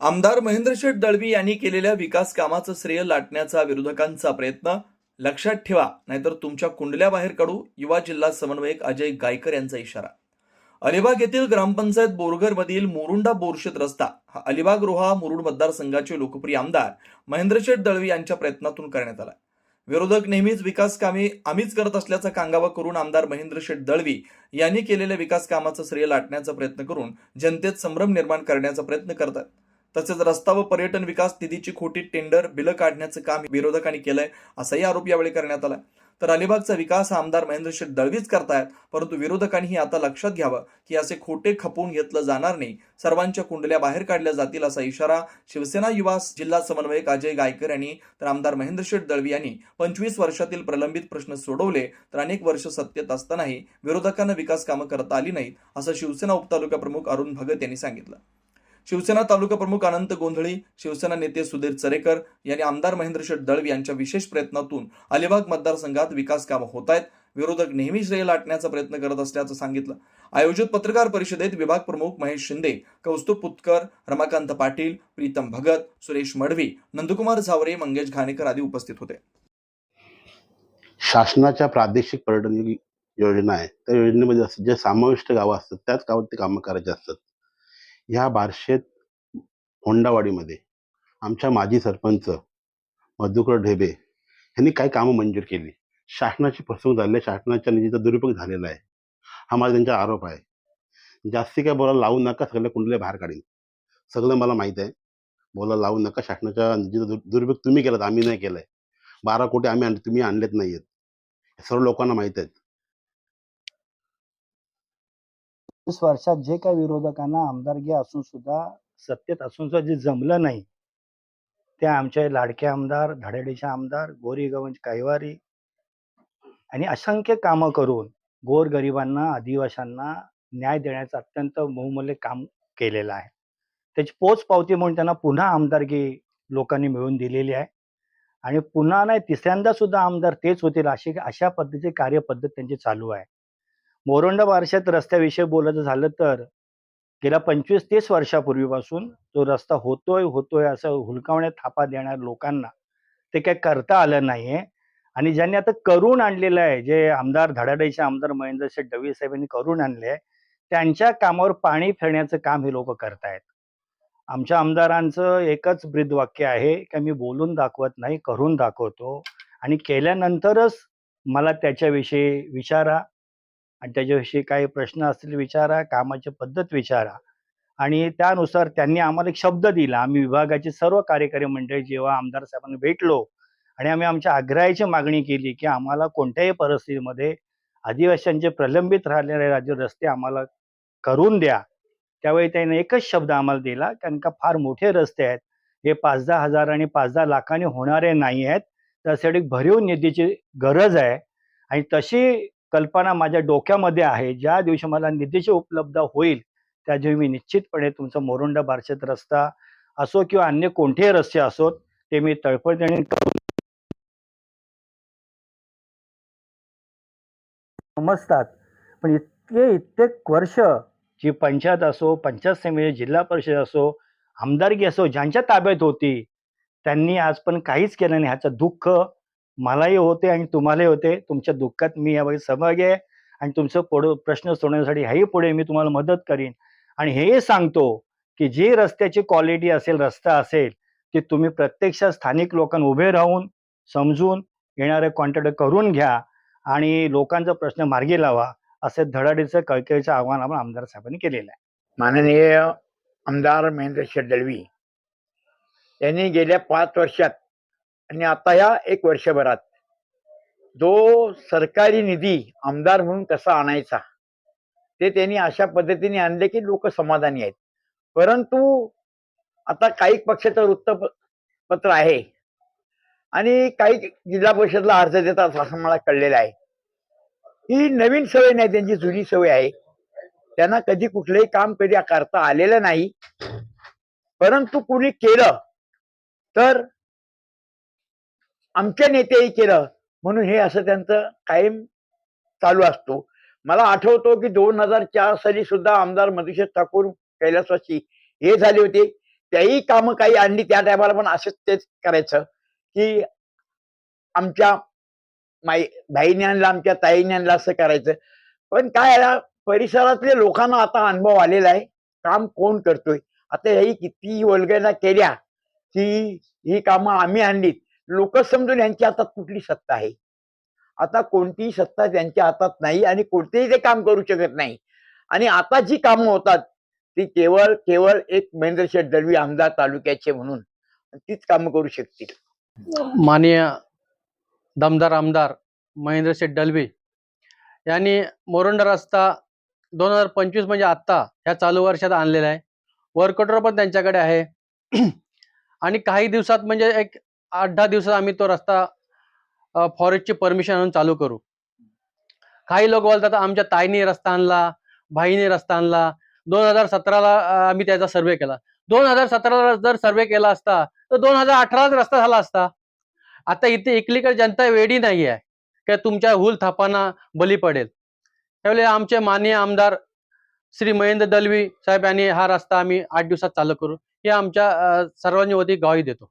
आमदार महेंद्रशेठ दळवी यांनी केलेल्या विकास कामाचं श्रेय लाटण्याचा विरोधकांचा प्रयत्न. लक्षात ठेवा नाहीतर तुमच्या कुंडल्या बाहेर काढू. युवा जिल्हा समन्वयक अजय गायकर यांचा इशारा. अलिबाग येथील ग्रामपंचायत बोरघरमधील मोरुंडा बोरशेत रस्ता हा अलिबाग रोहा मुरुड मतदारसंघाचे लोकप्रिय आमदार महेंद्रशेठ दळवी यांच्या प्रयत्नातून करण्यात आला. विरोधक नेहमीच विकास कामे आम्हीच करत असल्याचा कांगावा करून आमदार महेंद्रशेठ दळवी यांनी केलेल्या विकास कामाचं श्रेय लाटण्याचा प्रयत्न करून जनतेत संभ्रम निर्माण करण्याचा प्रयत्न करतात. तसेच रस्ता व पर्यटन विकास निधीची खोटी टेंडर बिलं काढण्याचं काम विरोधकांनी केलंय असाही आरोप यावेळी करण्यात आला. तर अलिबागचा विकास हा आमदार महेंद्रशेठ दळवीच करतायत परंतु विरोधकांनीही आता लक्षात घ्यावं की असे खोटे खपवून घेतलं जाणार नाही. सर्वांच्या कुंडल्या बाहेर काढल्या जातील असा इशारा शिवसेना युवा जिल्हा समन्वयक अजय गायकर यांनी तर आमदार महेंद्रशेठ दळवी यांनी पंचवीस वर्षातील प्रलंबित प्रश्न सोडवले तर अनेक वर्ष सत्तेत असतानाही विरोधकांना विकास कामं करता आली नाहीत असं शिवसेना उपतालुका प्रमुख अरुण भगत यांनी सांगितलं. शिवसेना तालुका प्रमुख अनंत गोंधळी शिवसेना नेते सुधीर चरेकर यांनी आमदार महेंद्रशेठ दळवी यांच्या विशेष प्रयत्नातून अलिबाग मतदारसंघात विकास कामं होत आहेत. विरोधक नेहमी श्रेय लाटण्याचा प्रयत्न करत असल्याचं सांगितलं. आयोजित पत्रकार परिषदेत विभाग प्रमुख महेश शिंदे कौस्तुभ पुतकर रमाकांत पाटील प्रीतम भगत सुरेश मडवी नंदकुमार झावरे मंगेश घाणेकर आदी उपस्थित होते. शासनाच्या प्रादेशिक पर्यटन योजना आहे. त्या योजनेमध्ये जे समाविष्ट गावं असतात त्याच गावात ते कामं करायचे असतात. ह्या बारशेत होंडावाडीमध्ये आमच्या माजी सरपंच मधुकर ढेबे यांनी काही कामं मंजूर केली. शासनाची फसवणूक झाली आहे. शासनाच्या निधीचा दुरुपयोग झालेला आहे. हा माझा त्यांचा आरोप आहे. जास्ती काय बोला लावू नका. सगळ्या कुंडल्या बाहेर काढीन. सगळं मला माहीत आहे. बोला लावू नका. शासनाच्या निधीचा दुरुपयोग तुम्ही केलात. आम्ही नाही केलाय. बारा कोटी आम्ही आण तुम्ही आणलेत नाही आहेत सर्व लोकांना माहीत आहेत. वीस वर्षात जे काही विरोधकांना आमदारकी असून सुद्धा सत्तेत असून सुद्धा जे जमलं नाही ते आमचे लाडके आमदार धडाडीचे आमदार गोरीगवंज कायवारी कैवारी आणि असंख्य कामं करून गोरगरिबांना आदिवाशांना न्याय देण्याचं अत्यंत बहुमूल्य काम केलेलं आहे. त्याची पोच पावती म्हणून त्यांना पुन्हा आमदारकी लोकांनी मिळवून दिलेली आहे. आणि पुन्हा नाही तिसऱ्यांदा सुद्धा आमदार तेच होतील अशी अशा पद्धतीची कार्यपद्धत त्यांची चालू आहे. मोरोंडा बारशात रस्त्याविषयी बोलायचं झालं तर गेल्या पंचवीस तीस वर्षापूर्वीपासून तो रस्ता होतोय होतोय असं हुलकावण्यात थापा देणाऱ्या लोकांना ते काही करता आलं नाहीये. आणि ज्यांनी आता करून आणलेलं आहे जे आमदार धडाड्याचे आमदार महेंद्र शेठ डवी साहेब यांनी करून आणले आहे त्यांच्या कामावर पाणी फिरण्याचं काम हे लोक करतायत. आमच्या आमदारांचं एकच ब्रीदवाक्य आहे की मी बोलून दाखवत नाही करून दाखवतो. आणि केल्यानंतरच मला त्याच्याविषयी विचारा आणि त्याच्याविषयी काही प्रश्न असतील विचारा कामाची पद्धत विचारा. आणि त्यानुसार त्यांनी आम्हाला एक शब्द दिला. आम्ही विभागाचे सर्व कार्यकारी मंडळी जेव्हा आमदार साहेबांना भेटलो आणि आम्ही आमच्या आग्रहाची मागणी केली की आम्हाला कोणत्याही परिस्थितीमध्ये आदिवासींचे प्रलंबित राहिलेले राज्य रस्ते आम्हाला करून द्या. त्यावेळी त्याने एकच शब्द आम्हाला दिला कारण का फार मोठे रस्ते आहेत. हे पाच दहा हजार आणि पाच दहा लाखांनी होणारे नाही आहेत. त्यासाठी भरीव निधीची गरज आहे. आणि तशी कल्पना माझ्या डोक्यामध्ये आहे. ज्या दिवशी मला निधीची उपलब्ध होईल त्या दिवशी मी निश्चितपणे तुमचा मोरुंडा बारशेत रस्ता असो किंवा अन्य कोणतेही रस्ते असोत ते मी तळपडीने करून समजतात. पण इतके इत्येक वर्ष जी पंचायत असो पंचायत समिती जिल्हा परिषद असो आमदारकी असो ज्यांच्या ताब्यात होती त्यांनी आज पण काहीच केलं नाही. ह्याचं दुःख मलाही होते आणि तुम्हालाही होते. तुमच्या दुःखात मी यावेळी सहभागी आहे आणि तुमचं पुढं प्रश्न सोडवण्यासाठी ह्याही पुढे मी तुम्हाला मदत करीन. आणि हेही सांगतो की जी रस्त्याची क्वालिटी असेल रस्ता असेल ती तुम्ही प्रत्यक्षात स्थानिक लोकांना उभे राहून समजून येणारे कॉन्टॅक्ट करून घ्या आणि लोकांचा प्रश्न मार्गी लावा असे धडाडीचं कळकळीचं आव्हान आपण आमदार साहेबांनी केलेलं आहे. माननीय आमदार महेंद्र शेठ दळवी यांनी गेल्या पाच वर्षात आणि आता या एक वर्षभरात जो सरकारी निधी आमदार म्हणून कसा आणायचा ते त्यांनी अशा पद्धतीने आणले की लोक समाधानी आहेत. परंतु आता काही पक्षाचं वृत्तपत्र आहे आणि काही जिल्हा परिषदला अर्ज देतात असं मला कळलेलं आहे. ही नवीन सवय नाही त्यांची जुनी सवय आहे. त्यांना कधी कुठलंही काम कधी करता आलेलं नाही. परंतु कुणी केलं तर आमच्या नेत्याही केलं. म्हणून हे असं त्यांचं कायम चालू असतो. मला आठवतो की दोन हजार चार साली सुद्धा आमदार मधुशेठ ठाकूर कैलासवासी हे झाले होते. त्याही कामं काही आणली त्या टायमाला पण असंच तेच करायचं की आमच्या माई भाईने आमच्या ताईने असं करायचं. पण काय परिसरातल्या लोकांना आता अनुभव आलेला आहे. काम कोण करतोय? आता ही किती वल्गना केल्या की ही कामं आम्ही आणलीत. लोक समजून यांच्या हातात कुठली सत्ता आहे? आता कोणतीही सत्ता त्यांच्या हातात नाही आणि कोणतेही ते काम करू शकत नाही. आणि आता जी कामं होतात ती केवळ केवळ एक महेंद्र शेठ दळवी आमदार तालुक्याचे म्हणून तीच कामं करू शकतील. माननीय दमदार आमदार महेंद्र शेठ यांनी मोरंडा रस्ता दोन हजार पंचवीस म्हणजे आत्ता ह्या चालू वर्षात आणलेला आहे. वर्कऑर्डर पण त्यांच्याकडे आहे. आणि काही दिवसात म्हणजे एक आठ दहा दिवसात आम्ही तो रस्ता फॉरेस्टची परमिशन आणून चालू करू. काही लोक बोलतात आमच्या ताईने रस्ता आणला भाईने रस्ता आणला. दोन हजार सतराला आम्ही त्याचा सर्वे केला. दोन हजार सतराला जर सर्वे केला असता तर दोन हजार अठरालाच रस्ता झाला असता. आता इथे इकलीकडे जनता वेडी नाही आहे. की तुमच्या हुल थापांना बली पडेल. त्यावेळी आमचे माननीय आमदार श्री महेंद्र दलवी साहेब यांनी हा रस्ता आम्ही आठ दिवसात चालू करू. हे आमच्या सर्वांनी वती गावी देतो.